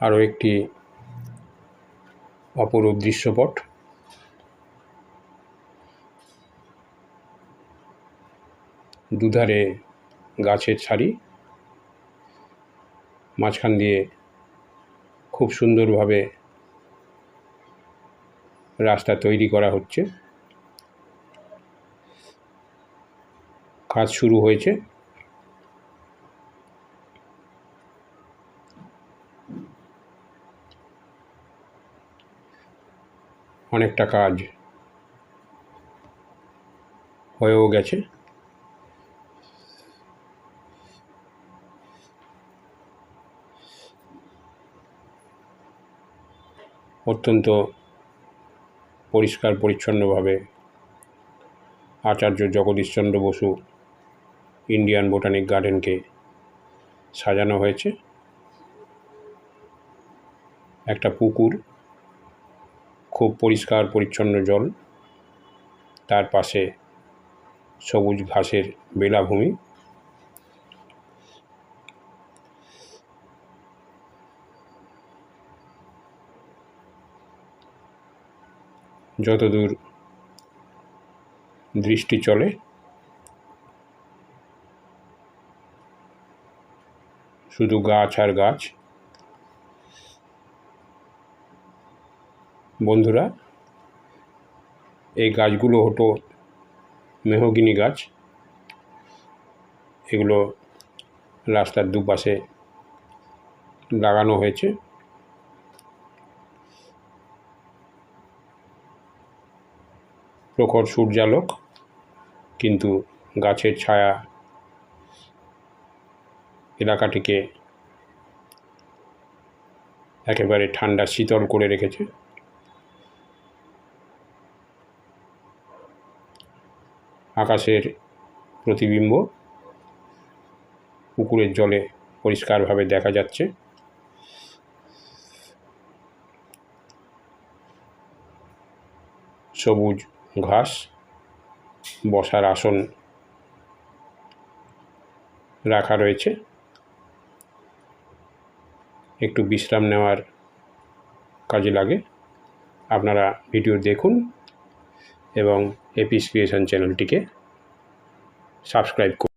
আরও একটি অপরূপ দৃশ্যপট। দুধারে গাছের সারি মাঝখান দিয়ে খুব সুন্দরভাবে রাস্তা তৈরি করা হচ্ছে। কাজ শুরু হয়েছে। অনেকটা কাজ হয়েও গেছে। অত্যন্ত পরিষ্কার, পরিচ্ছন্নভাবে আচার্য জগদীশচন্দ্র বসু ইন্ডিয়ান বোটানিক গার্ডেনকে সাজানো হয়েছে। একটা পুকুর খুব পরিষ্কার, পরিচ্ছন্ন জল। তার পাশে সবুজ ঘাসের বেলাভূমি। যতদূর দৃষ্টি চলে, শুধু গাছ আর গাছ। বন্ধুরা, এই গাছগুলো হতো মেহগিনি গাছ। এগুলো রাস্তার দুপাশে লাগানো হয়েছে। প্রখর সূর্যালোক, কিন্তু গাছের ছায়া এলাকাটিকে একেবারে ঠান্ডা, শীতল করে রেখেছে। আকাশের প্রতিবিম্ব পুকুরের জলে পরিষ্কারভাবে দেখা যাচ্ছে। সবুজ ঘাস বসার আসন রাখা রয়েছে। একটু বিশ্রাম নেওয়ার কাজে লাগে। আপনারা ভিডিও দেখুন। এবং এপিস ক্রিয়েশন চ্যানেলটিকে সাবস্ক্রাইব করুন।